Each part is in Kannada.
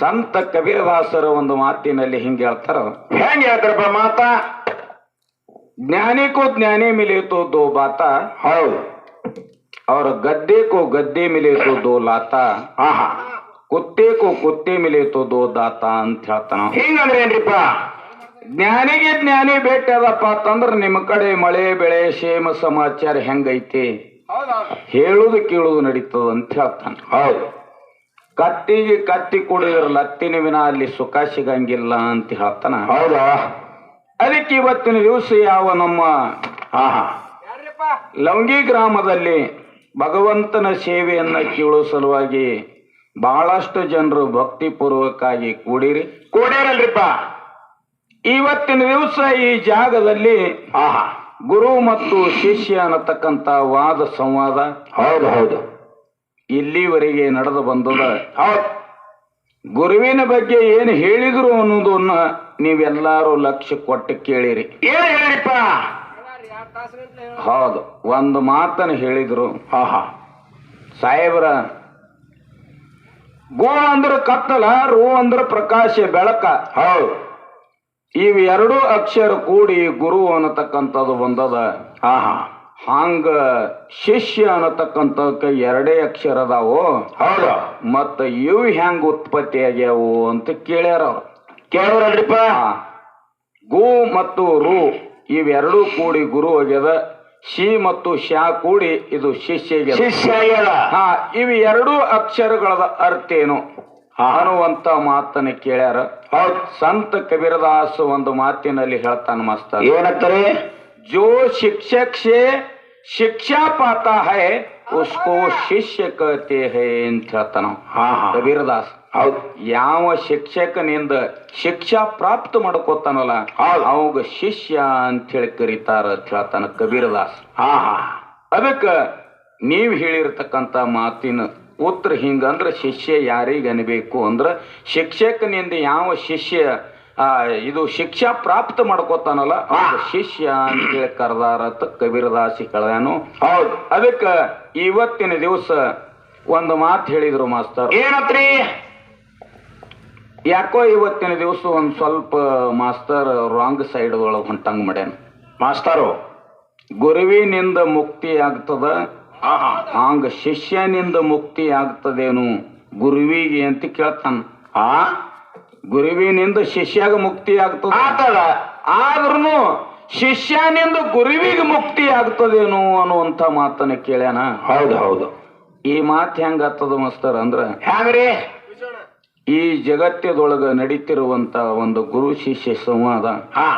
ಸಂತ ಕಬೀರದಾಸರು ಒಂದು ಮಾತಿನಲ್ಲಿ ಹಿಂಗೆ ಹೇಳ್ತಾರ ಹೆಂಗೆ ಹೇಳ್ತಾರಪ್ಪ ಮಾತ ಜ್ಞಾನಿಗೂ ಜ್ಞಾನಿ ಮಿಲಿಯಿತು ದೋ ಬಾತ ಹೌದು ಅವ್ರ ಗದ್ದೆಗೂ ಗದ್ದೆ ಮಿಲಿಯಿತು ದೋ ಲಾತ ಆಹಾ ಕುತ್ತೆಗೂ ಕುತ್ತೆ ಮಿಲಿಯಿತು ದೋ ದಾತ ಅಂತ ಹೇಳ್ತಾನ ಹಿಂಗಂದ್ರೆ ಏನ್ರಿಪ್ಪ ಜ್ಞಾನಿಗೆ ಜ್ಞಾನಿ ಭೇಟಿಯಾದಪ್ಪ ಅಂತಂದ್ರೆ ನಿಮ್ಮ ಕಡೆ ಮಳೆ ಬೆಳೆ ಶೇಮ ಸಮಾಚಾರ ಹೆಂಗೈತಿ ಹೇಳುದು ಕೇಳುದು ನಡೀತದ ಅಂತ ಹೇಳ್ತಾನೆ ಹೌದು ಕತ್ತಿಗೆ ಕತ್ತಿ ಕುಡಿದ್ರ ಲತ್ತಿನ ವಿನ ಅಲ್ಲಿ ಸುಖ ಸಿಗಂಗಿಲ್ಲ ಅಂತ ಹೇಳ್ತಾನ. ಹೌದಾ? ಅದಕ್ಕೆ ಇವತ್ತಿನ ದಿವಸ ಯಾವ ನಮ್ಮ ಆಹಾ ಲವಂಗಿ ಗ್ರಾಮದಲ್ಲಿ ಭಗವಂತನ ಸೇವೆಯನ್ನ ಕೇಳೋ ಸಲುವಾಗಿ ಬಹಳಷ್ಟು ಜನರು ಭಕ್ತಿ ಪೂರ್ವಕವಾಗಿ ಕೂಡಿರಿ. ಕೂಡಿರಲ್ರಿಪ್ಪ. ಇವತ್ತಿನ ದಿವಸ ಈ ಜಾಗದಲ್ಲಿ ಆಹಾ ಗುರು ಮತ್ತು ಶಿಷ್ಯ ಅನ್ನತಕ್ಕಂತ ವಾದ ಸಂವಾದ. ಹೌದು ಹೌದು. ಇಲ್ಲಿವರೆಗೆ ನಡೆದು ಬಂದದ. ಹೌದು ಗುರುವಿನ ಬಗ್ಗೆ ಏನು ಹೇಳಿದ್ರು ಅನ್ನೋದನ್ನ ನೀವೆಲ್ಲಾರು ಲಕ್ಷ್ಯ ಕೊಟ್ಟು ಕೇಳಿರಿ. ಏನು ಹೇಳಿಪ್ಪ ಹೌದು ಒಂದು ಮಾತನ್ನು ಹೇಳಿದ್ರು. ಆಹಾ. ಸಾಹೇಬ್ರ ಗೋ ಅಂದ್ರೆ ಕತ್ತಲ ರೋ ಅಂದ್ರೆ ಪ್ರಕಾಶ ಬೆಳಕ. ಹೌದು. ಇವೆರಡೂ ಎರಡು ಅಕ್ಷರ ಕೂಡಿ ಗುರು ಅನ್ನತಕ್ಕಂಥದ್ದು ಬಂದದ. ಆಹಾ. ಹಂಗ ಶಿಷ್ಯ ಅನ್ನತಕ್ಕಂಥದಕ್ಕೆ ಎರಡೇ ಅಕ್ಷರ ಅದಾವು ಹೌದು. ಮತ್ತ ಇವು ಹೆಂಗ ಉತ್ಪತ್ತಿ ಆಗ್ಯಾವು ಅಂತ ಕೇಳ್ಯಾರ ಅವ್ರು. ಗು ಮತ್ತು ರು ಇವೆರಡೂ ಕೂಡಿ ಗುರು ಆಗ್ಯದ. ಶಿ ಮತ್ತು ಶಾ ಕೂಡಿ ಇದು ಶಿಷ್ಯ ಶಿಷ್ಯ ಹಾ ಇವು ಎರಡೂ ಅಕ್ಷರಗಳ ಅರ್ಥ ಏನು? ಅನ್ನುವಂತ ಮಾತನ್ನ ಕೇಳ್ಯಾರ. ಸಂತ ಕಬೀರದಾಸ್ ಒಂದು ಮಾತಿನಲ್ಲಿ ಹೇಳ್ತಾನ ಮಾಸ್ತರ್ ಏನಂತಾರೆ? जो शिक्षक से शिक्षा पाता है उसको ಶಿಷ್ಯ कहते हैं ಅಂತ ಹೇಳ್ತಾನ ಹಾ ಹಾ ಕಬೀರದಾಸ್ ಹೌದು ಯಾವ ಶಿಕ್ಷಕನಿಂದ ಶಿಕ್ಷಾ ಪ್ರಾಪ್ತ ಮಾಡ್ಕೋತಾನಲ್ಲ ಹೌದು. ಅವಾಗ ಶಿಷ್ಯ ಅಂತ ಹೇಳಿ ಕರೀತಾರ ಅಂತ ಹೇಳ್ತಾನ ಕಬೀರದಾಸ್ ಹಾ ಹಾ ಅದಕ್ಕ ನೀವ್ ಹೇಳಿರ್ತಕ್ಕಂತ ಮಾತಿನ ಉತ್ತರ ಹಿಂಗಂದ್ರ ಶಿಷ್ಯ ಯಾರಿಗ ಅನ್ಬೇಕು ಅಂದ್ರ ಶಿಕ್ಷಕನಿಂದ ಯಾವ ಶಿಷ್ಯ ಆ ಇದು ಶಿಕ್ಷಾ ಪ್ರಾಪ್ತ ಮಾಡ್ಕೋತಾನಲ್ಲ ಶಿಷ್ಯ ಅಂತ ಹೇಳಿ ಕರೆದಾರ ಅಂತ ಕಬೀರದಾಸಿ ಕಳೆದನು ಹೌದು. ಅದಕ್ಕ ಇವತ್ತಿನ ದಿವಸ ಒಂದು ಮಾತು ಹೇಳಿದ್ರು ಮಾಸ್ತರ್ ಏನತ್ರಿ? ಯಾಕೋ ಇವತ್ತಿನ ದಿವಸ ಒಂದ್ ಸ್ವಲ್ಪ ಮಾಸ್ತರ್ ರಾಂಗ್ ಸೈಡ್ ಒಳಗೆ ಹೊಂಟಂಗ್ ಮಾಡ್ಯಾನ. ಮಾಸ್ತರು ಗುರುವಿನಿಂದ ಮುಕ್ತಿ ಆಗ್ತದ? ಹಂಗ ಶಿಷ್ಯನಿಂದ ಮುಕ್ತಿ ಆಗ್ತದೇನು? ಗುರುವಿಗೆ ಅಂತ ಕೇಳ್ತಾನ. ಆ ಗುರುವಿನಿಂದ ಶಿಷ್ಯಾಗ ಮುಕ್ತಿ ಆಗ್ತದೆ ಆತದ ಆದ್ರೂ ಶಿಷ್ಯನಿಂದ ಗುರುವಿಗೆ ಮುಕ್ತಿ ಆಗ್ತದೇನು ಅನ್ನುವಂತ ಮಾತನ್ನ ಕೇಳ್ಯಾನ? ಹೌದು ಹೌದು. ಈ ಮಾತು ಹೆಂಗತ್ತದ ಆಗ್ತದ ಮಸ್ತರ್ ಅಂದ್ರ ಹ್ಯಾಂಗ್ರಿ ಈ ಜಗತ್ತದೊಳಗ ನಡೀತಿರುವಂತ ಒಂದು ಗುರು ಶಿಷ್ಯ ಸಂವಾದ. ಹಾ.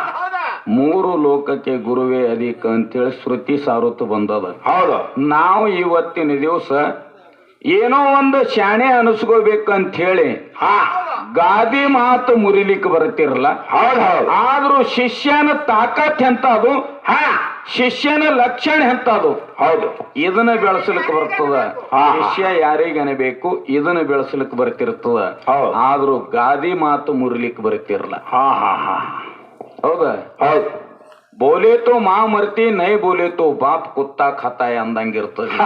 ಮೂರು ಲೋಕಕ್ಕೆ ಗುರುವೇ ಅಧಿಕ ಅಂತೇಳಿ ಶ್ರುತಿ ಸಾರುತ್ ಬಂದದ. ಹೌದು. ನಾವು ಇವತ್ತಿನ ದಿವಸ ಏನೋ ಒಂದು ಶಾಣೆ ಅನಿಸ್ಕೋಬೇಕಂತ ಹೇಳಿ ಹಾ. ಗಾದಿ ಮಾತು ಮುರಿಲಿಕ್ಕೆ ಬರುತ್ತಿರಲ್ಲ. ಹೌದು ಹೌದು. ಆದ್ರೂ ಶಿಷ್ಯನ ತಾಕತ್ ಎಂತದು? ಹಾ. ಶಿಷ್ಯನ ಲಕ್ಷಣ ಎಂತದು? ಹೌದು. ಇದನ್ನ ಬೆಳೆಸಲಿಕ್ಕೆ ಬರ್ತದ. ಶಿಷ್ಯ ಯಾರಿಗ ಬೇಕು ಇದನ್ನ ಬೆಳೆಸಲಿಕ್ಕೆ ಬರ್ತಿರ್ತದ ಹೌದು. ಆದ್ರೂ ಗಾದಿ ಮಾತು ಮುರಿಲಿಕ್ಕೆ ಬರುತ್ತಿರಲ್ಲ. ಹಾ ಹಾ ಹಾ. ಹೌದಾ? ಹೌದು. ಬೋಲೆ ತೋ ಮಾ ಮರ್ತಿ ನೈ ಬೋಲೆ ತೋ ಬಾಪ್ ಕುತ್ತಾ ಖತಾಯ ಅಂದಂಗಿರ್ತದೆ.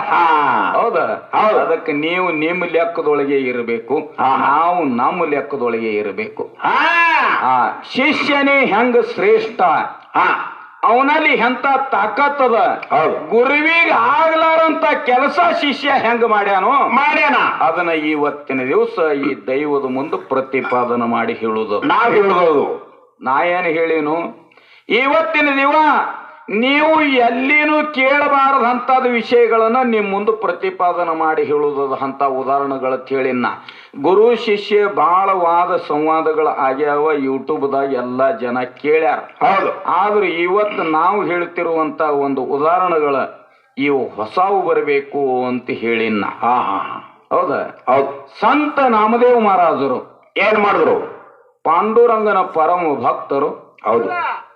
ಹೌದಾ. ಅದಕ್ಕೆ ನೀವು ನಿಮ್ಮ ಲೆಕ್ಕದೊಳಗೆ ಇರಬೇಕು. ನಾವು ನಮ್ಮ ಲೆಕ್ಕದೊಳಗೆ ಇರಬೇಕು. ಶಿಷ್ಯನೇ ಹೆಂಗ ಶ್ರೇಷ್ಠ? ಅವನಲ್ಲಿ ಎಂತ ತಾಕತ್ತದ ಗುರುವಿಗೆ ಆಗ್ಲಾರಂತ ಕೆಲಸ ಶಿಷ್ಯ ಹೆಂಗ ಮಾಡ್ಯಾನು? ಮಾಡ್ಯಾನ. ಅದನ್ನ ಇವತ್ತಿನ ದಿವಸ ಈ ದೈವದ ಮುಂದೆ ಪ್ರತಿಪಾದನೆ ಮಾಡಿ ಹೇಳುದು. ನಾವ್ ಹೇಳುದು ನಾ ಏನು ಹೇಳಿನು? ಇವತ್ತಿನ ದಿವ ನೀವು ಎಲ್ಲಿನೂ ಕೇಳಬಾರದಂತಹ ವಿಷಯಗಳನ್ನ ನಿಮ್ ಮುಂದೆ ಪ್ರತಿಪಾದನೆ ಮಾಡಿ ಹೇಳುವುದು ಅಂತ ಉದಾಹರಣೆಗಳ ಹೇಳಿನ ಗುರು ಶಿಷ್ಯ ಬಹಳ ವಾದ ಸಂವಾದಗಳು ಆಗ್ಯಾವ ಯೂಟ್ಯೂಬ್ದಾಗ ಎಲ್ಲ ಜನ ಕೇಳ್ಯಾರ. ಹೌದು. ಆದ್ರೆ ಇವತ್ತು ನಾವು ಹೇಳ್ತಿರುವಂತ ಒಂದು ಉದಾಹರಣೆಗಳ ಇವು ಹೊಸವು ಬರಬೇಕು ಅಂತ ಹೇಳಿನ್ನ ಹಾ ಹಾ. ಹೌದಾ? ಹೌದು. ಸಂತ ನಾಮದೇವ ಮಹಾರಾಜರು. ಏನ್ ಮಾಡಿದ್ರು? ಪಾಂಡುರಂಗನ ಪರಮ ಭಕ್ತರು. ಹೌದು.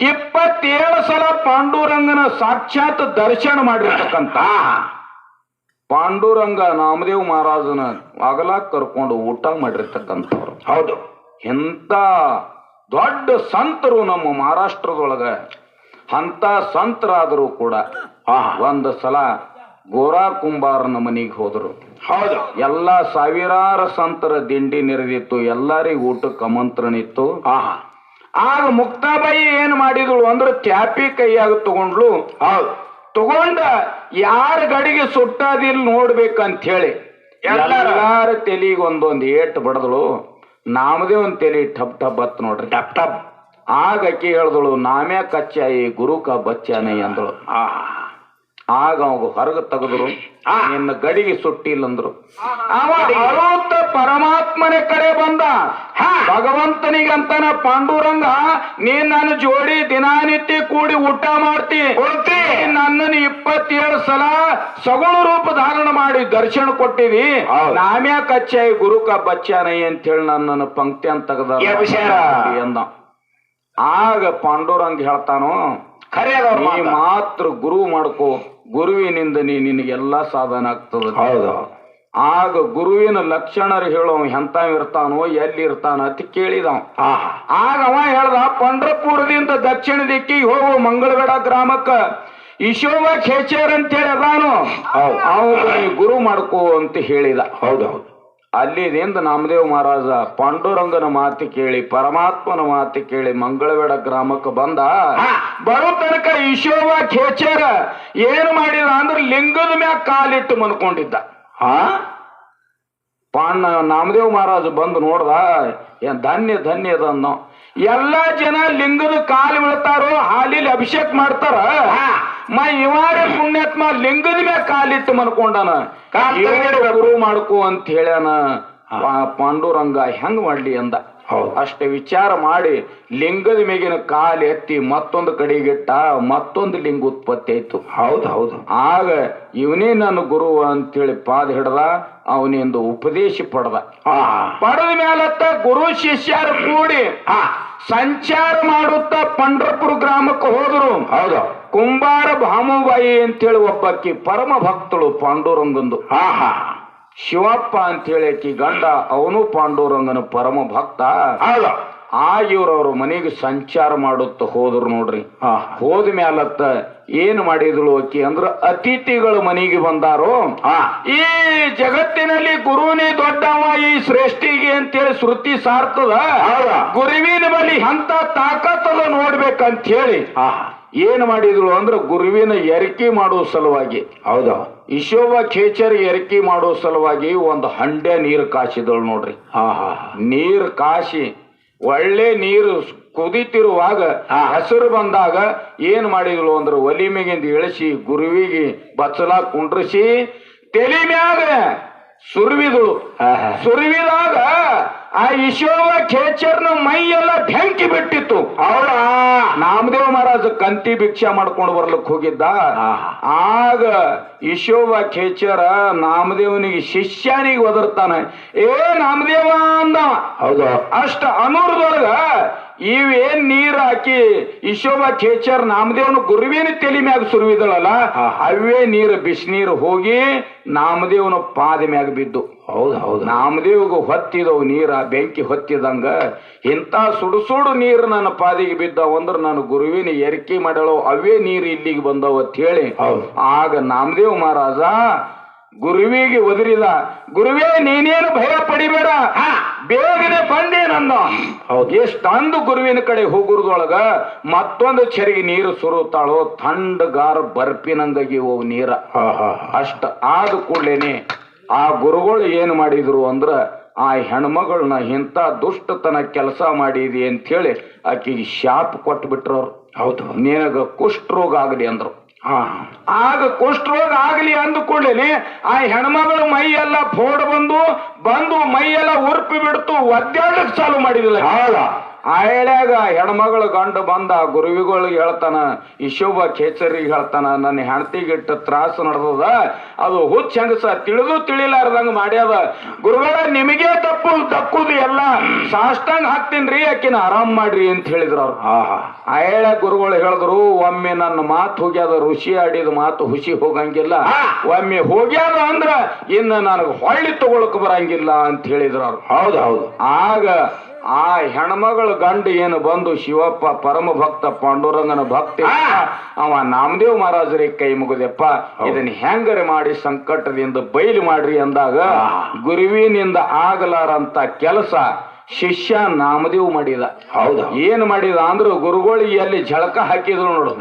ಇಪ್ಪತ್ತೇಳು ಸಲ ಪಾಂಡುರಂಗನ ಸಾಕ್ಷಾತ್ ದರ್ಶನ ಮಾಡಿರ್ತಕ್ಕಂತ ಪಾಂಡುರಂಗ ನಾಮದೇವ್ ಮಹಾರಾಜನ ಅಗಲ ಕರ್ಕೊಂಡು ಊಟ ಮಾಡಿರ್ತಕ್ಕಂಥವ್ರು. ಹೌದು. ಎಂತ ದೊಡ್ಡ ಸಂತರು ನಮ್ಮ ಮಹಾರಾಷ್ಟ್ರದೊಳಗ. ಅಂತ ಸಂತರಾದರೂ ಕೂಡ ಒಂದು ಸಲ ಗೋರಾ ಕುಂಬಾರನ ಮನೆಗೆ ಹೋದರು. ಹೌದು. ಎಲ್ಲ ಸಾವಿರಾರು ಸಂತರ ದಿಂಡಿ ನೆರೆದಿತ್ತು ಎಲ್ಲರಿಗೂ ಊಟಕ್ಕೆ ಆಮಂತ್ರಣ ಇತ್ತು. ಹಾ ಹಾ. ಆಗ ಮುಕ್ತಾಬಾಯಿ ಏನು ಮಾಡಿದಳು ಅಂದ್ರೆ ತ್ಯಾಪಿ ಕೈಯಾಗ ತಗೊಂಡ್ಲು ಹೌದು. ತಗೊಂಡ ಯಾರ ಗಡಿಗೆ ಸುಟ್ಟಾದಿಲ್ ನೋಡ್ಬೇಕಂತ ಹೇಳಿ ಎಲ್ಲಾರ? ತೆಲಿಗೆ ಒಂದೊಂದು ಏಟ್ ಬಡದಳು. ನಾಮದೇ ಒಂದು ತೆಲಿ ಟಪ್ ಟಪ್ ಬತ್ ನೋಡ್ರಿ. ಟಪ್ ಟಪ್ ಆಗ ಅಕ್ಕಿ ಹೇಳಿದಳು ನಾಮ್ಯಾ ಕಚ್ಚಾಯಿ ಗುರುಕ ಬಚ್ಚಾನೆ ಅಂದಳು. ಹಾ ಆಗ ಅವಾಗ ಹೊರಗ ತೆಗೆದ್ರು. ನಿನ್ನ ಗಡಿಗೆ ಸುಟ್ಟಿಲ್ಲ ಅಂದ್ರು ಅಳುತ್ತ ಪರಮಾತ್ಮನ ಕಡೆ ಬಂದ ಹಾ. ಭಗವಂತನಿಗಂತನ ಪಾಂಡುರಂಗ ನೀನ್ ನನ್ನ ಜೋಡಿ ದಿನಾನಿತ್ಯ ಕೂಡಿ ಊಟ ಮಾಡ್ತಿ. ನನ್ನನ್ನು ಇಪ್ಪತ್ತೇಳು ಸಲ ಸಗುಣ ರೂಪ ಧಾರಣ ಮಾಡಿ ದರ್ಶನ ಕೊಟ್ಟಿವಿ. ನಾಮ್ಯಾ ಕಚ್ಚಾಯಿ ಗುರುಕ ಬಚ್ಚಾನೈ ಅಂತ ಹೇಳಿ ನನ್ನನ್ನು ಪಂಕ್ತಿ ಅಂತ ತೆಗೆದ ಎಂದ? ಆಗ ಪಾಂಡುರಂಗ ಹೇಳ್ತಾನೋ ನೀ ಮಾತ್ರ ಗುರು ಮಾಡ್ಕೋ ಗುರುವಿನಿಂದ ನೀ ನಿನಗೆಲ್ಲ ಸಾಧನ ಆಗ್ತದ ಹೌದು. ಆಗ ಗುರುವಿನ ಲಕ್ಷಣರು ಹೇಳೋ ಎಂತ ಇರ್ತಾನೋ ಎಲ್ಲಿ ಇರ್ತಾನ ಅಂತ ಕೇಳಿದವ. ಹಾ. ಆಗ ಅವ ಹೇಳ್ದ ಪಂಡ್ರಪುರದಿಂದ ದಕ್ಷಿಣ ದಿಕ್ಕಿಗೆ ಹೋಗು ಮಂಗಳಗಡ ಗ್ರಾಮಕ್ಕ. ಇಶೋಭ ಖೇಚರ್ ಅಂತೇಳಿ ಅದಾನು. ಹೌದು. ಅವಾಗ ನೀ ಗುರು ಮಾಡ್ಕೋ ಅಂತ ಹೇಳಿದ. ಹೌದು ಹೌದು. ಅಲ್ಲಿದಿಂದ ನಾಮದೇವ ಮಹಾರಾಜ ಪಾಂಡುರಂಗನ ಮಾತು ಕೇಳಿ ಪರಮಾತ್ಮನ ಮಾತು ಕೇಳಿ ಮಂಗಳವೇಡ ಗ್ರಾಮಕ್ಕೆ ಬಂದ. ಬರು ತನಕ ಈಶೋವ ಖೇಚರ ಏನು ಮಾಡಿದ ಅಂದ್ರೆ ಲಿಂಗದ ಮ್ಯಾಗ ಕಾಲಿಟ್ಟು ಮನ್ಕೊಂಡಿದ್ದ. ಹಾ? ಪಾಂಡ ನಾಮದೇವ್ ಮಹಾರಾಜ ಬಂದು ನೋಡ್ದ ಏನ್ ಧನ್ಯ ಧನ್ಯ ಅದನ್ನು ಎಲ್ಲಾ ಜನ ಲಿಂಗದ ಕಾಲು ಬೀಳ್ತಾರೋ ಹಾಲಿಲಿ ಅಭಿಷೇಕ ಮಾಡ್ತಾರ. ಮ ಇವಾರ ಪುಣ್ಯಾತ್ಮ ಲಿಂಗದ ಮ್ಯಾಗ ಕಾಲಿಟ್ಟು ಮನ್ಕೊಂಡಾನ. ತೆಗೆದಿಡ್ಬೇಕು. ಗುರು ಮಾಡ್ಕೋ ಅಂತ ಹೇಳ್ಯಾನ. ಪಾಂಡುರಂಗ ಹೆಂಗ್ ಮಾಡ್ಲಿ ಅಂದ. ಹೌದು. ಅಷ್ಟೇ ವಿಚಾರ ಮಾಡಿ ಲಿಂಗದ ಮೇಗಿನ ಕಾಲು ಎತ್ತಿ ಮತ್ತೊಂದು ಕಡೆಗಿಟ್ಟ ಮತ್ತೊಂದು ಲಿಂಗ ಉತ್ಪತ್ತಿ ಆಯ್ತು. ಹೌದು ಹೌದು. ಆಗ ಇವನೇ ನನ್ನ ಗುರು ಅಂತೇಳಿ ಪಾದ ಹಿಡ್ದ ಅವನಿಂದ ಉಪದೇಶ ಪಡೆದ. ಪಡೆದ ಮೇಲತ್ತ ಗುರು ಶಿಷ್ಯರು ಕೂಡಿ ಸಂಚಾರ ಮಾಡುತ್ತಾ ಪಂಡ್ರಪುರ ಗ್ರಾಮಕ್ಕೆ ಹೋದ್ರು. ಹೌದು. ಕುಂಬಾರ ಭಾಮುಬಾಯಿ ಅಂತೇಳಿ ಒಬ್ಬಾಕಿ ಪರಮ ಭಕ್ತಳು ಪಾಂಡುರಂಗಂದು. ಆಹಾ. ಶಿವಪ್ಪ ಅಂತೇಳಿ ಆಕಿ ಗಂಡ ಅವನು ಪಾಂಡುರಂಗನ ಪರಮ ಭಕ್ತ. ಆ ಇವ್ರವ್ರ ಮನೆಗೆ ಸಂಚಾರ ಮಾಡುತ್ತ ಹೋದ್ರು ನೋಡ್ರಿ. ಹೋದ ಮ್ಯಾಲತ್ತ ಏನ್ ಮಾಡಿದಳು ಅಕ್ಕಿ ಅಂದ್ರ ಅತಿಥಿಗಳು ಮನೆಗೆ ಬಂದಾರು ಈ ಜಗತ್ತಿನಲ್ಲಿ ಗುರುನೇ ದೊಡ್ಡವ ಈ ಶ್ರೇಷ್ಠಿಗೆ ಅಂತೇಳಿ ಶ್ರುತಿ ಸಾರ್ತದ? ಗುರುವಿನ ಬಳಿ ಅಂತ ತಾಕತ್ತದ ನೋಡ್ಬೇಕಂತ ಹೇಳಿ ಏನ್ ಮಾಡಿದಳು ಅಂದ್ರೆ ಗುರುವಿನ ಎರಕಿ ಮಾಡೋ ಸಲುವಾಗಿ. ಹೌದಾ? ಇಶೋಭ ಖೇಚರ್ ಎರಕಿ ಮಾಡೋ ಸಲುವಾಗಿ ಒಂದು ಹಂಡೆ ನೀರು ಕಾಸಿದಳು ನೋಡ್ರಿ. ಹಾ ಹಾ ನೀರು ಕಾಸಿ ಒಳ್ಳೆ ನೀರು ಕುದಿತಿರುವಾಗ ಹಸಿರು ಹೆಸರು ಬಂದಾಗ ಏನ್ ಮಾಡಿದ್ಲು ಅಂದ್ರೆ ಒಲಿಮೆಗಿಂದ ಇಳಿಸಿ ಗುರುವಿಗೆ ಬಚ್ಚಲ ಕುಂಡ್ರಿಸಿ ತಲೆ ಮ್ಯಾಗ ಹಾ ಸುರುವಿದಾಗ ಆ ಈಶ್ವರ ಖೇಚರ್ನ ಮೈ ಎಲ್ಲ ಬೆಂಕಿ ಬಿಟ್ಟಿತ್ತು. ಅವಳ ನಾಮದೇವ ಮಹಾರಾಜ ಕಂತಿ ಭಿಕ್ಷೆ ಮಾಡ್ಕೊಂಡು ಬರ್ಲಿಕ್ಕೆ ಹೋಗಿದ್ದ. ಆಗ ಈಶೋವ ಖೇಚರ ನಾಮದೇವನಿಗೆ ಶಿಷ್ಯನಿಗೆ ಒದರ್ತಾನೆ. ಏ ನಾಮದೇವ ಅಂದ ಹೌದು. ಅಷ್ಟ ಅನೂರದೊಳಗ ಇವೇನ್ ನೀರ್ ಹಾಕಿ ಈಶೋಭ ಖೇಚರ್ ನಾಮದೇವನ ಗುರುವಿನ ತಲೆ ಮ್ಯಾಗ ಸುರುವಿದಳಲ್ಲ. ಅವೇ ನೀರು ಬಿಸಿನೀರು ಹೋಗಿ ನಾಮದೇವನ ಪಾದ ಮ್ಯಾಗ ಬಿದ್ದು ಹೌದು ಹೌದು ನಾಮದೇವ್ಗ ಹೊತ್ತಿದವು ನೀರ ಬೆಂಕಿ ಹೊತ್ತಿದಂಗ ಇಂಥ ಸುಡು ಸುಡು ನೀರು ನನ್ನ ಪಾದಿಗೆ ಬಿದ್ದಾವ ಅಂದ್ರ ನಾನು ಗುರುವಿನ ಎರಿಕೆ ಮಾಡಳು ಅವೇ ನೀರು ಇಲ್ಲಿಗೆ ಬಂದವ ಅಂತ ಹೇಳಿ. ಆಗ ನಾಮದೇವ್ ಮಹಾರಾಜ ಗುರುವಿಗೆ ಒದರಿದ ಗುರುವೇ ನೀನೇನು ಭಯ ಪಡಿಬೇಡ. ಬೇಗನೆ ಬಂದೇನಂದ ನನ್ನ ಎಷ್ಟಂದು ಗುರುವಿನ ಕಡೆ ಹೋಗುರದೊಳಗ ಮತ್ತೊಂದು ಚರಿಗೆ ನೀರು ಸುರುತ್ತಾಳೋ ಥಂಡಗಾರ ಬರ್ಪಿನಂಗಾಗಿ ಓ ನೀರ. ಅಷ್ಟ ಆದ ಕೂಡ್ಲೇನೆ ಆ ಗುರುಗಳು ಏನು ಮಾಡಿದ್ರು ಅಂದ್ರ ಆ ಹೆಣ್ಮಗಳನ್ನ ಇಂಥ ದುಷ್ಟತನ ಕೆಲಸ ಮಾಡಿದಿ ಅಂತ ಹೇಳಿ ಆಕೆಗೆ ಶಾಪ್ ಕೊಟ್ಟು ಬಿಟ್ರವ್ರು ಹೌದು. ನಿನಗ ಕುಷ್ಠರೋಗ ಆಗಲಿ ಅಂದ್ರು. ಆಗ ಕುಷ್ಠರೋಗ ಆಗಲಿ ಅಂದ ಕೂಡಲೇ ಆ ಹೆಣ್ಮಗಳು ಮೈ ಎಲ್ಲ ಫೋಡ್ ಬಂದು ಬಂದು ಮೈ ಎಲ್ಲ ಉರ್ಪಿ ಬಿಡ್ತು, ಒದ್ದಾಡಕ್ ಚಾಲು ಮಾಡಿದಿಲ್ಲ ಹೌದಾ ಹೆಣ್ಮಗಳು ಗಂಡು ಬಂದ ಗುರುವಿಗಳಿಗೆ ಹೇಳ್ತಾನ ಇಶೋಭ ಖೇಚರಿಗೆ ಹೇಳ್ತಾನ ನನ್ನ ಹೆಂಡತಿಗಿಟ್ಟ ತ್ರಾಸ ನಡೆದದ ಅದು ಹುಚ್ಚ ಹೆಂಗಸ ತಿಳಿದು ತಿಳಿಲಾರ್ದಂಗ ಮಾಡ್ಯದ. ಗುರುಗಳ ನಿಮಗೆ ತಪ್ಪು ದಕ್ಕುದು ಎಲ್ಲ ಸಾಷ್ಟಂಗ್ ಹಾಕ್ತೀನ್ರಿ ಆಕಿನ ಆರಾಮ್ ಮಾಡ್ರಿ ಅಂತ ಹೇಳಿದ್ರು ಅವ್ರು. ಆಹಾ ಹಾ. ಆ ಹೇಳ ಗುರುಗಳು ಹೇಳಿದ್ರು ಒಮ್ಮೆ ನನ್ನ ಮಾತು ಹೋಗ್ಯಾದ ಋಷಿ ಆಡಿದ ಮಾತು ಹುಸಿ ಹೋಗಂಗಿಲ್ಲ. ಒಮ್ಮೆ ಹೋಗ್ಯಾದ ಅಂದ್ರ ಇನ್ನು ನನಗೆ ಹೊಳ್ಳಿ ತಗೊಳಕ್ ಬರಂಗಿಲ್ಲ ಅಂತ ಹೇಳಿದ್ರು ಅವ್ರು. ಹೌದು ಹೌದು. ಆಗ ಆ ಹೆಣ್ಮಗಳ ಗಂಡ ಏನು ಬಂದು ಶಿವಪ್ಪ ಪರಮ ಭಕ್ತ ಪಾಂಡುರಂಗನ ಭಕ್ತಿ. ಅವ ನಾಮದೇವ್ ಮಹಾರಾಜರಿಗೆ ಕೈ ಮುಗಿದೆಪ್ಪ ಇದನ್ನ ಹೆಂಗರೆ ಮಾಡಿ ಸಂಕಟದಿಂದ ಬಯಲು ಮಾಡ್ರಿ ಅಂದಾಗ. ಗುರುವಿನಿಂದ ಆಗಲಾರಂತ ಕೆಲಸ ಶಿಷ್ಯ ನಾಮದೇವ್ ಮಾಡಿದ. ಹೌದು. ಏನ್ ಮಾಡಿದ ಅಂದ್ರು ಗುರುಗಳಿಗೆ ಎಲ್ಲಿ ಝಳಕ ಹಾಕಿದ್ರು ನೋಡು.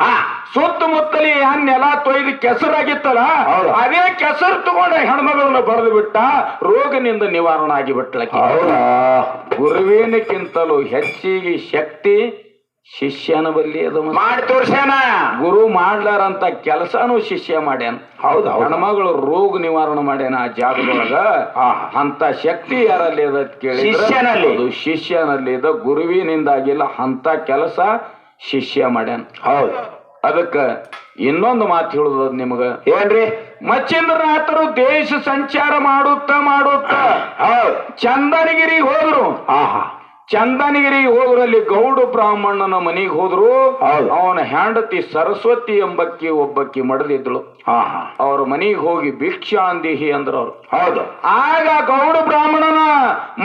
ಸುತ್ತಮುತ್ತಲಿ ಏನ್ ನೆಲ ತೊಯ್ದು ಕೆಸರಾಗಿತ್ತಲ್ಲ ಅದೇ ಕೆಸರು ತಗೊಂಡ ಹೆಣ್ಮಗಳನ್ನ ಬರೆದು ಬಿಟ್ಟ ರೋಗನಿಂದ ನಿವಾರಣೆ ಆಗಿಬಿಟ್ಲಕ್ಕೆ ಹೌದಾ? ಗುರುವಿನಕ್ಕಿಂತಲೂ ಹೆಚ್ಚಿಗೆ ಶಕ್ತಿ ಶಿಷ್ಯನ ಬಲ್ಲಿ ಅದು ಮಾಡಿ ತೋರ್ಸ್ಯಾನ. ಗುರು ಮಾಡ್ಲಾರಂತ ಕೆಲಸನೂ ಶಿಷ್ಯ ಮಾಡ್ಯಾನ. ಹೌದು ಹೆಣ್ಮಗಳು ರೋಗ ನಿವಾರಣೆ ಮಾಡ್ಯಾನ ಆ ಜಾಗದೊಳಗ. ಅಂತ ಶಕ್ತಿ ಯಾರಲ್ಲಿ ಅದ ಕೇಳಿ ಶಿಷ್ಯನಲ್ಲಿ. ಅದು ಶಿಷ್ಯನಲ್ಲಿ ಇದ ಗುರುವಿನಿಂದಾಗಿಲ್ಲ ಅಂತ ಕೆಲಸ ಶಿಷ್ಯ ಮಾಡ್ಯಾನ. ಹೌದು. ಅದಕ್ಕ ಇನ್ನೊಂದು ಮಾತು ಹೇಳುದ ನಿಮಗ. ಏನ್ರಿ? ಮಚ್ಚೇಂದ್ರನಾಥರು ದೇಶ ಸಂಚಾರ ಮಾಡುತ್ತಾ ಮಾಡುತ್ತಾ ಚಂದನಗಿರಿ ಹೋದ್ರು. ಹಾ ಹಾ. ಚಂದನಗಿರಿ ಹೋದ್ರಲ್ಲಿ ಗೌಡ ಬ್ರಾಹ್ಮಣನ ಮನೆಗೆ ಹೋದ್ರು. ಹೌದು. ಅವನ ಹೆಂಡತಿ ಸರಸ್ವತಿ ಎಂಬಕ್ಕಿ ಒಬ್ಬಕ್ಕಿ ಮಡದಿದ್ಳು ಅವ್ರ ಮನೆಗೆ ಹೋಗಿ ಭಿಕ್ಷಾಂದಿಹಿ ಅಂದ್ರ ಅವ್ರು ಹೌದು. ಆಗ ಗೌಡ ಬ್ರಾಹ್ಮಣನ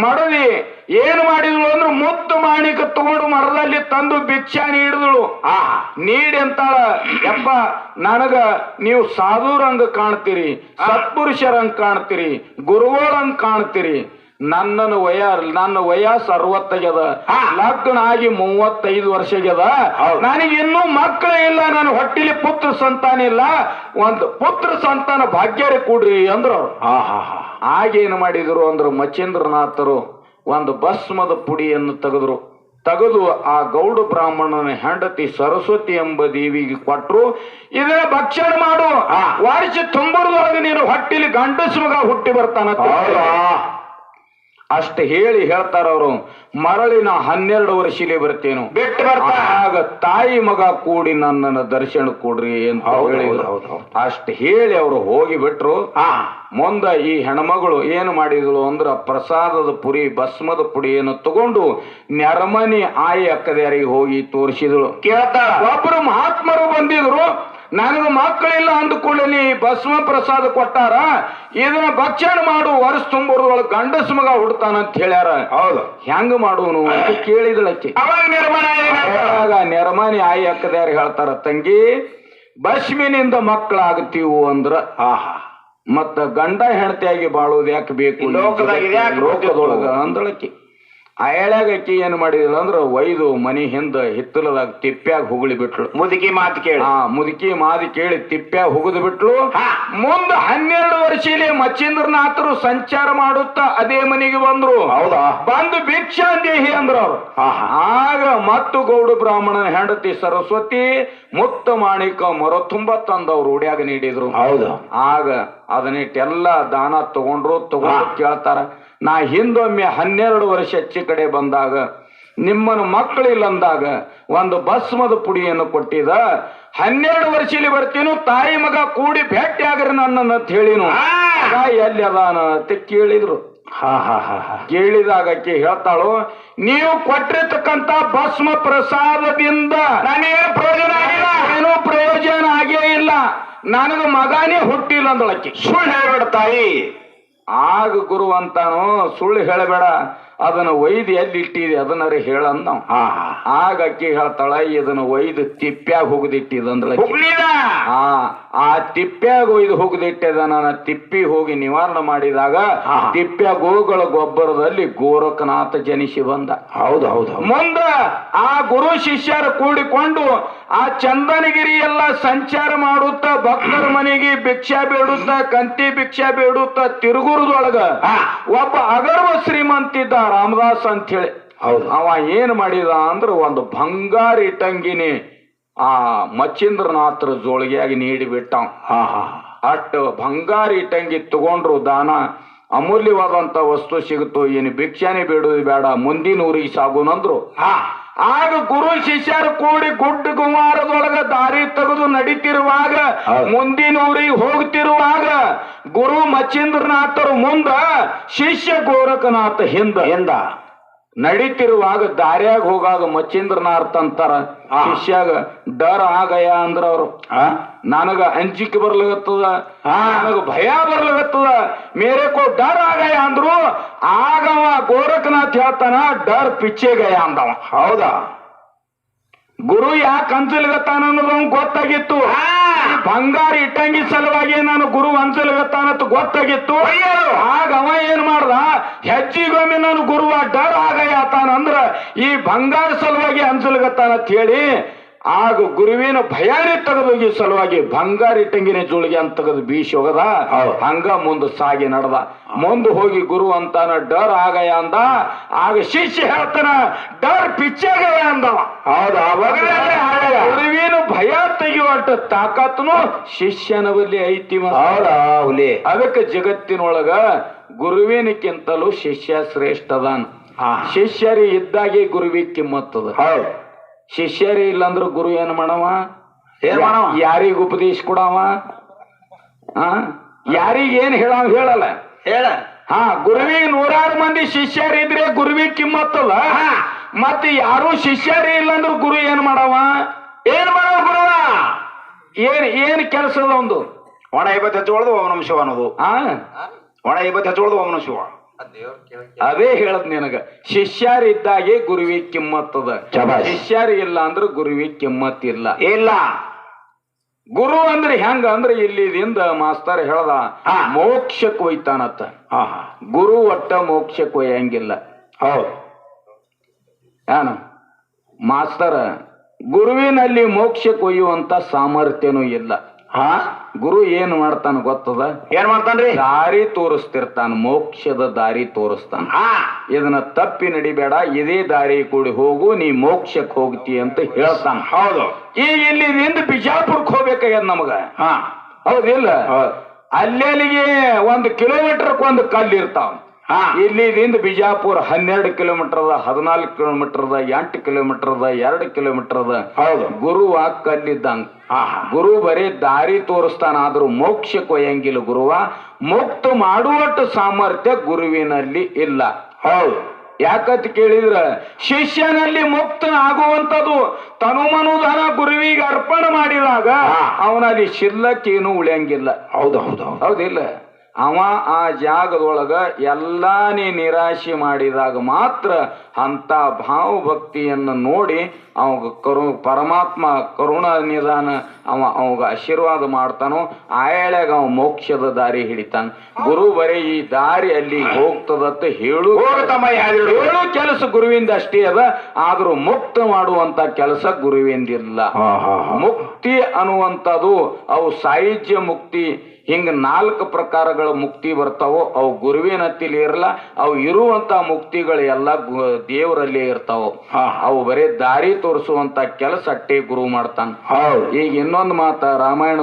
ಮಡದಿ ಏನು ಮಾಡಿದ್ಳು ಅಂದ್ರೆ ಮುತ್ತು ಮಾಣಿಕ ತಗೊಂಡು ಮರದಲ್ಲಿ ತಂದು ಭಿಕ್ಷಾ ನೀಡಿದಳು. ಆ ನೀಡಿ ಅಂತಾಳ ಯಪ್ಪ ನನಗ ನೀವು ಸಾಧುರಂಗ ಕಾಣ್ತೀರಿ ಸತ್ಪುರುಷರಂಗ ಕಾಣ್ತೀರಿ ಗುರುಗಳಂಗ್ ಕಾಣ್ತೀರಿ ನನ್ನನ್ನು ವಯ ನನ್ನ ವಯಸ್ಸು ಅರವತ್ತಗ್ಯದ. ಲಗ್ನ ಆಗಿ ಮೂವತ್ತೈದು ವರ್ಷಗ್ಯದ ಹೌದು. ನನಗೆ ಇನ್ನೂ ಮಕ್ಕಳೇ ಇಲ್ಲ ನನ್ನ ಹೊಟ್ಟಿಲಿ ಪುತ್ರ ಸಂತಾನ ಇಲ್ಲ. ಒಂದು ಪುತ್ರ ಸಂತಾನ ಭಾಗ್ಯರೇ ಕೊಡ್ರಿ ಅಂದ್ರು ಆಗೇನ್ ಮಾಡಿದ್ರು ಅಂದ್ರು ಮಚೇಂದ್ರನಾಥರು ಒಂದು ಭಸ್ಮದ ಪುಡಿಯನ್ನು ತೆಗೆದ್ರು. ತೆಗೆದು ಆ ಗೌಡ ಬ್ರಾಹ್ಮಣನ ಹೆಂಡತಿ ಸರಸ್ವತಿ ಎಂಬ ದೇವಿಗೆ ಕೊಟ್ಟರು ಇದನ್ನ ಭಕ್ಷಣ ಮಾಡು. ವಾರಿಸಿ ತುಂಬರದೊಳಗೆ ನೀನು ಹೊಟ್ಟಿಲಿ ಗಂಡಸ ಮಗ ಹುಟ್ಟಿ ಬರ್ತಾನ ಅಷ್ಟು ಹೇಳಿ ಹೇಳ್ತಾರ ಅವರು ನಾ ಹನ್ನೆರಡು ವರ್ಷಲೇ ಬರ್ತೇನು. ಬಿಟ್ಟು ಆಗ ತಾಯಿ ಮಗ ಕೂಡಿ ನನ್ನನ್ನು ದರ್ಶನ ಕೊಡ್ರಿ ಅಂತ. ಅಷ್ಟು ಹೇಳಿ ಅವರು ಹೋಗಿ ಬಿಟ್ರು ಮುಂದ ಈ ಹೆಣ್ಮಗಳು ಏನು ಮಾಡಿದಳು ಅಂದ್ರ ಪ್ರಸಾದದ ಪುರಿ ಭಸ್ಮದ ಪುಡಿಯನ್ನು ತಗೊಂಡು ನೆರಮನಿ ಆಯಿ ಅಕ್ಕದ್ಯಾರಿಗೆ ಹೋಗಿ ತೋರಿಸಿದಳು. ಕೇಳ್ತಾರ ಒಬ್ಬರು ಮಹಾತ್ಮರು ಬಂದಿದ್ರು. ನನಗೆ ಮಕ್ಕಳಿಲ್ಲ ಅಂದ್ಕೊಳ್ಳಿ ನೀ ಭಸ್ಮ ಪ್ರಸಾದ ಕೊಟ್ಟಾರ ಇದನ್ನ ಭಕ್ಷಣ ಮಾಡು ವರ್ಷ ತುಂಬರದೊಳಗೆ ಗಂಡಸ ಮಗ ಹುಡ್ತಾನಂತ ಹೇಳ್ಯಾರ. ಹೌದು. ಹೆಂಗ ಮಾಡುವನು ಅಂತ ಕೇಳಿದಳಕ್ಕೆ ಅವಾಗ ನಿರ್ಮಾಣ ಆಯಿ ಅಕ್ಕದ್ಯಾರು ಹೇಳ್ತಾರ ತಂಗಿ ಭಸ್ಮಿನಿಂದ ಮಕ್ಕಳಾಗ್ತೀವು ಅಂದ್ರ ಆಹಾ. ಮತ್ತ ಗಂಡ ಹೆಂಡತಿಯಾಗಿ ಬಾಳೋದು ಯಾಕೆ ಬೇಕು? ಲೋಕದೊಳಗ ಅಂದಳಕಿ ಅಯಳ್ಯಾಗ ಅಕ್ಕಿ ಏನ್ ಮಾಡಿದಳು ಅಂದ್ರ ಒಯ್ದು ಮನಿ ಹಿಂದ ಹಿತ್ತಲದಾಗ ತಿಪ್ಪ್ಯಾಗ ಹುಗುಳಿ ಬಿಟ್ಲು. ಮುದುಕಿ ಮಾತು ಕೇಳಿ. ಆ ಮುದುಕಿ ಮಾತು ಕೇಳಿ ತಿಪ್ಪ್ಯಾಗ ಹುಗಿದು ಬಿಟ್ಲು. ಮುಂದ ಹನ್ನೆರಡು ವರ್ಷಲಿ ಮಚ್ಚೇಂದ್ರನಾಥರು ಸಂಚಾರ ಮಾಡುತ್ತಾ ಅದೇ ಮನೆಗೆ ಬಂದ್ರು. ಹೌದಾ? ಬಂದು ಭಿಕ್ಷಾ ದೇಹಿ ಅಂದ್ರ ಅವ್ರು. ಆಗ ಮತ್ತು ಗೌಡ ಬ್ರಾಹ್ಮಣನ ಹೆಂಡತಿ ಸರಸ್ವತಿ ಮುಕ್ತ ಮಾಣಿಕ ಮೊರ ತುಂಬ ತಂದವ್ರು ಉಡ್ಯಾಗ ನೀಡಿದ್ರು. ಹೌದು. ಆಗ ಅದನ್ನಿಟ್ಟೆಲ್ಲ ದಾನ ತಗೊಂಡ್ರು ತಗೊಂಡು ಕೇಳ್ತಾರ. ನಾ ಹಿಂದೊಮ್ಮೆ ಹನ್ನೆರಡು ವರ್ಷ ಹೆಚ್ಚು ಕಡೆ ಬಂದಾಗ ನಿಮ್ಮನ್ನು ಮಕ್ಕಳಿಲ್ಲ ಅಂದಾಗ ಒಂದು ಭಸ್ಮದ ಪುಡಿಯನ್ನು ಕೊಟ್ಟಿದ ಹನ್ನೆರಡು ವರ್ಷಲಿ ಬರ್ತೀನು ತಾಯಿ ಮಗ ಕೂಡಿ ಭೇಟಿ ಆಗ್ರಿ ನನ್ನ ಅಂತ ಹೇಳಿನು. ಎಲ್ಲಿ ಅದಾನ ಅಂತ ಕೇಳಿದ್ರು. ಹಾ ಹಾ ಹಾ ಹಾ. ಕೇಳಿದಾಗ ಆಕೆ ಹೇಳ್ತಾಳು ನೀವು ಕೊಟ್ಟಿರ್ತಕ್ಕಂತ ಭಸ್ಮ ಪ್ರಸಾದದಿಂದ ನನಗೇನು ಪ್ರಯೋಜನ ಆಗಿಲ್ಲ? ಏನೂ ಪ್ರಯೋಜನ ಆಗೇ ಇಲ್ಲ. ನನಗ ಮಗನೇ ಹುಟ್ಟಿಲ್ಲ ಅಂದಳಕ್ಕಿ ಸುಳ್ಳು ಹೇಳ್ಬೇಡ ತಾಯಿ. ಆಗ ಗುರು ಅಂತಾನು ಸುಳ್ಳು ಹೇಳಬೇಡ. ಅದನ್ನ ಒಯ್ದು ಎಲ್ಲಿ ಇಟ್ಟಿದೆ ಅದನ್ನರಿ ಹೇಳಂದ್ ನಾವು. ಹಾ ಹಾ. ಆಗ ಅಕ್ಕಿ ಹೇಳ್ತಾಳ ಇದನ್ನ ಒಯ್ದು ತಿಪ್ಪ್ಯಾಗ ಹೋಗದಿಟ್ಟಿದಂದ್ರ ಹುಬ್ಳಿದ ಆ ತಿಪ್ಪ್ಯಾಗ ಒಯ್ದು ಹೋಗದಿಟ್ಟಿದ ನಾನು ತಿಪ್ಪಿ ಹೋಗಿ ನಿವಾರಣೆ ಮಾಡಿದಾಗ. ತಿಪ್ಪ್ಯ ಗೋಗಳ ಗೊಬ್ಬರದಲ್ಲಿ ಗೋರಖನಾಥ ಜನಿಸಿ ಬಂದ. ಹೌದು ಹೌದು ಮುಂದ ಆ ಗುರು ಶಿಷ್ಯರು ಕೂಡಿಕೊಂಡು ಆ ಚಂದನಗಿರಿ ಎಲ್ಲ ಸಂಚಾರ ಮಾಡುತ್ತಾ ಭಕ್ತರ ಮನೆಗೆ ಭಿಕ್ಷಾ ಬೇಡುತ್ತಾ ಕಂತಿ ಭಿಕ್ಷಾ ಬೇಡುತ್ತಾ ತಿರುಗುರದೊಳಗ. ಒಬ್ಬ ಅಗರ್ವ ಶ್ರೀಮಂತಿದ್ದ ರಾಮದಾಸ್ ಅಂತ ಹೇಳಿ ಹೌದು. ಅವ ಏನ್ ಮಾಡಿದ ಅಂದ್ರ ಒಂದು ಬಂಗಾರಿ ಇಟ್ಟಂಗಿನಿ ಆ ಮಚ್ಚೇಂದ್ರನಾಥರ ಜೋಳಿಗೆಯಾಗಿ ನೀಡಿಬಿಟ್ಟ ಅಟ್ಟು ಬಂಗಾರಿ ಇಟ್ಟಂಗಿ ತಗೊಂಡ್ರು ದಾನ ಅಮೂಲ್ಯವಾದಂತ ವಸ್ತು ಸಿಗುತ್ತೋ ಏನು ಭಿಕ್ಷಾನೆ ಬೇಡುದು ಬೇಡ ಮುಂದಿನ ಊರಿಗೆ ಸಾಗುನಂದ್ರು ಆಗ ಗುರು ಶಿಷ್ಯರು ಕೂಡಿ ಗುಡ್ಡ ಕುಮಾರದೊಳಗ ದಾರಿ ತೆಗೆದು ನಡೀತಿರುವಾಗ ಹೌದು. ಮುಂದಿನ ಊರಿಗೆ ಹೋಗ್ತಿರುವಾಗ ಗುರು ಮಚ್ಚಿಂದ್ರನಾಥರು ಮುಂದ ಶಿಷ್ಯ ಗೋರಖನಾಥ ಹಿಂದ. ಎಂದ ನಡೀತಿರುವಾಗ ದಾರ್ಯಾಗ ಹೋಗಾಗ ಮಚ್ಚೇಂದ್ರನಾರ್ಥ ಅಂತಾರ. ಶಿಷ್ಯಾಗ ಡರ್ ಆಗಯ ಅಂದ್ರ ಅವ್ರು? ನನಗ ಅಂಜಿಕೆ ಬರ್ಲಾಗತ್ತದ. ನನಗ ಭಯ ಬರ್ಲಾಗತ್ತದ. ಮೇರೆ ಕೋ ಡರ್ ಆಗಯ ಅಂದ್ರು ಆಗವ ಗೋರಖನಾಥ್ ಹೇಳ್ತಾನ ಡರ್ ಪಿಚ್ಚೆ ಗಯ ಅಂದವ. ಹೌದಾ? ಗುರು ಯಾಕೆ ಅಂಜಲ್ಗತ್ತಾನ ಅನ್ನೋದು ಗೊತ್ತಾಗಿತ್ತು. ಬಂಗಾರ ಇಟ್ಟಂಗಿ ಸಲುವಾಗಿ ನಾನು ಗುರು ಅಂಜಲ್ಗತ್ತಾನಂತ ಗೊತ್ತಾಗಿತ್ತು. ಆಗ ಅವ ಏನ್ ಮಾಡ್ದ? ಹೆಚ್ಚಿಗೊಮ್ಮೆ ನಾನು ಗುರುವ ಡರ್ ಆಗ ಯಾತಾನ ಅಂದ್ರ ಈ ಬಂಗಾರ ಸಲುವಾಗಿ ಅಂಜಲ್ಗತ್ತಾನಂತ ಹೇಳಿ ಆಗ ಗುರುವಿನ ಭಯಾರಿ ತೆಗೆದೋಗಿ ಸಲುವಾಗಿ ಬಂಗಾರಿ ಇಟ್ಟಂಗಿನ ಜೋಳಿಗೆ ಅಂತ ತೆಗೆದು ಬೀಸಿ ಹೋಗದ. ಹಂಗ ಮುಂದೆ ಸಾಗಿ ನಡೆದ. ಮುಂದೆ ಹೋಗಿ ಗುರು ಅಂತಾನ ಡರ್ ಆಗಯ ಅಂದ. ಆಗ ಶಿಷ್ಯ ಹೇಳ್ತಾನ ಡರ್ ಪಿಚ್ಚಾಗಯ ಅಂದವ. ಆಗಯ್ಯ. ಗುರುವಿನ ಭಯ ತೆಗೆಯುವಂತ ತಾಕತ್ನು ಶಿಷ್ಯನ ಬಲ್ಲಿ ಐತಿ ಹುಲಿ. ಅದಕ್ಕೆ ಜಗತ್ತಿನೊಳಗ ಗುರುವಿನಕ್ಕಿಂತಲೂ ಶಿಷ್ಯ ಶ್ರೇಷ್ಠದಾನ್. ಶಿಷ್ಯರಿ ಇದ್ದಾಗೆ ಗುರುವಿ ಕಿಮ್ಮತ್ತದ. ಹೌದು. ಶಿಷ್ಯರಿ ಇಲ್ಲಂದ್ರ ಗುರು ಏನ್ ಮಾಡವ? ಏನ್ ಮಾಡವ? ಯಾರಿಗ ಉಪದೇಶ ಕೊಡವ? ಆ? ಯಾರಿಗ ಏನ್ ಹೇಳವ ಹೇಳಲ್ಲ. ಹೇಳ. ಹಾ ಗುರುವಿ ನೂರಾರು ಮಂದಿ ಶಿಷ್ಯರಿದ್ರೆ ಗುರುವಿ ಕಿಮ್ಮತ್ತಲ್ಲ? ಮತ್ತ ಮತ್ತೆ ಯಾರು ಶಿಷ್ಯರೇ ಇಲ್ಲಂದ್ರ ಗುರು ಏನ್ ಮಾಡವ? ಏನ್ ಮಾಡವ ಗುರು? ಏನ್ ಏನ್ ಕೆಲಸದ ಒಂದು? ಒಣ ಐವತ್ತು ಹಚ್ಚೋಳದು ನಮ ಶಿವ ಅನ್ನೋದು ಒಣ ಐವತ್ತು ಹಚ್ಚೋಳದು ನಮ ಶಿವ. ಅದೇ ಹೇಳದ್ ನಿನಗ ಶಿಷ್ಯರಿದ್ದಾಗೆ ಗುರುವಿ ಕಿಮ್ಮತ್ತದ. ಶಿಷ್ಯರು ಇಲ್ಲ ಅಂದ್ರೆ ಗುರುವಿ ಕಿಮ್ಮತ್ ಇಲ್ಲ. ಇಲ್ಲ ಗುರು ಅಂದ್ರೆ ಹೆಂಗ ಅಂದ್ರೆ ಇಲ್ಲಿದಿಂದ ಮಾಸ್ತರ್ ಹೇಳ್ದ ಹಾ. ಮೋಕ್ಷಕ್ಕೆ ಒಯ್ತಾನತ್ತ ಗುರು ಒಟ್ಟ ಮೋಕ್ಷಕ್ಕೆ ಒಯ್ಯಂಗಿಲ್ಲ ಹೌದು. ಏನ ಮಾಸ್ತರ ಗುರುವಿನಲ್ಲಿ ಮೋಕ್ಷ ಕೊಯ್ಯುವಂತ ಸಾಮರ್ಥ್ಯನೂ ಇಲ್ಲ. ಹಾ. ಗುರು ಏನ್ ಮಾಡ್ತಾನ ಗೊತ್ತದ? ಏನ್ ಮಾಡ್ತಾನ್ರಿ? ದಾರಿ ತೋರಿಸ್ತಿರ್ತಾನ ಮೋಕ್ಷದ ದಾರಿ ತೋರಿಸ್ತಾನ. ಇದನ್ನ ತಪ್ಪಿ ನಡಿಬೇಡ ಇದೇ ದಾರಿ ಕೂಡಿ ಹೋಗು ನೀ ಮೋಕ್ಷಕ್ಕೆ ಹೋಗ್ತಿ ಅಂತ ಹೇಳ್ತಾನ. ಹೌದು. ಈಗ ನಿಂದ ಬಿಜಾಪುರಕ್ಕೆ ಹೋಗ್ಬೇಕಾಗ್ಯದ ನಮಗ. ಹಾ. ಹೌದಿಲ್ಲ? ಹೌದು. ಅಲ್ಲೆಲ್ಲಿಗೆ ಒಂದು ಕಿಲೋಮೀಟರ್ ಒಂದು ಕಲ್ಲು ಇರ್ತಾವ ಹಾ ಇಲ್ಲಿದಿಂದ ಬಿಜಾಪುರ ಹನ್ನೆರಡು ಕಿಲೋಮೀಟರ್ ಅದ ಹದಿನಾಲ್ಕು ಕಿಲೋಮೀಟರ್ ಅದ ಎಂಟು ಕಿಲೋಮೀಟರ್ ಅದ ಎರಡು ಕಿಲೋಮೀಟರ್ ಅದ ಹೌದು. ಗುರುವ ಕಲ್ಲಿದ್ದಂಗ ಹಾ. ಹಾ ಗುರು ಬರೀ ದಾರಿ ತೋರಿಸ್ತಾನ ಆದ್ರೂ ಮೋಕ್ಷ ಕೊಯ್ಯಂಗಿಲ್ಲ ಗುರುವ. ಮುಕ್ತ ಮಾಡುವಷ್ಟು ಸಾಮರ್ಥ್ಯ ಗುರುವಿನಲ್ಲಿ ಇಲ್ಲ. ಹೌದು. ಯಾಕಂತ ಕೇಳಿದ್ರ ಶಿಷ್ಯನಲ್ಲಿ ಮುಕ್ತ ಆಗುವಂತದ್ದು ತನುಮನುಧನ ಗುರುವಿಗೆ ಅರ್ಪಣೆ ಮಾಡಿದಾಗ. ಅವನಲ್ಲಿ ಶಿಲ್ಲಕ್ಕೇನು ಉಳಿಯಂಗಿಲ್ಲ. ಹೌದು ಹೌದು. ಹೌದಿಲ್ಲ. ಅವ ಆ ಜಾಗದೊಳಗ ಎಲ್ಲಾನೇ ನಿರಾಶೆ ಮಾಡಿದಾಗ ಮಾತ್ರ ಅಂತ ಭಾವಭಕ್ತಿಯನ್ನು ನೋಡಿ ಅವಾಗ ಕರು ಪರಮಾತ್ಮ ಕರುಣ ನಿಧಾನ ಅವ ಅವಾಗ ಆಶೀರ್ವಾದ ಮಾಡ್ತಾನೋ ಆಯಳೆಗ ಅವ ಮೋಕ್ಷದ ದಾರಿ ಹಿಡಿತಾನ. ಗುರು ಬರೀ ಈ ದಾರಿ ಅಲ್ಲಿ ಹೋಗ್ತದತ್ತ ಹೇಳು. ಹೇಳು. ಕೆಲಸ ಗುರುವಿಂದ ಅಷ್ಟೇ ಅದ ಆದರೂ ಮುಕ್ತ ಮಾಡುವಂತ ಕೆಲಸ ಗುರುವಿಂದಿಲ್ಲ. ಮುಕ್ತಿ ಅನ್ನುವಂಥದ್ದು ಅವು ಸಾಹಿತ್ಯ ಮುಕ್ತಿ ಹಿಂಗ ನಾಲ್ಕು ಪ್ರಕಾರಗಳ ಮುಕ್ತಿ ಬರ್ತಾವೋ ಅವು ಗುರುವಿನ ಹತ್ತಿಲಿ ಇರಲ್ಲ ಅವು ಇರುವಂತ ಮುಕ್ತಿಗಳು ಎಲ್ಲ ದೇವರಲ್ಲಿ ಇರ್ತಾವ. ಅವು ಬರೀ ದಾರಿ ತೋರಿಸುವಂತ ಕೆಲಸ ಅಟ್ಟೆ ಗುರು ಮಾಡ್ತಾನ. ಈಗ ಇನ್ನೊಂದು ಮಾತ ರಾಮಾಯಣ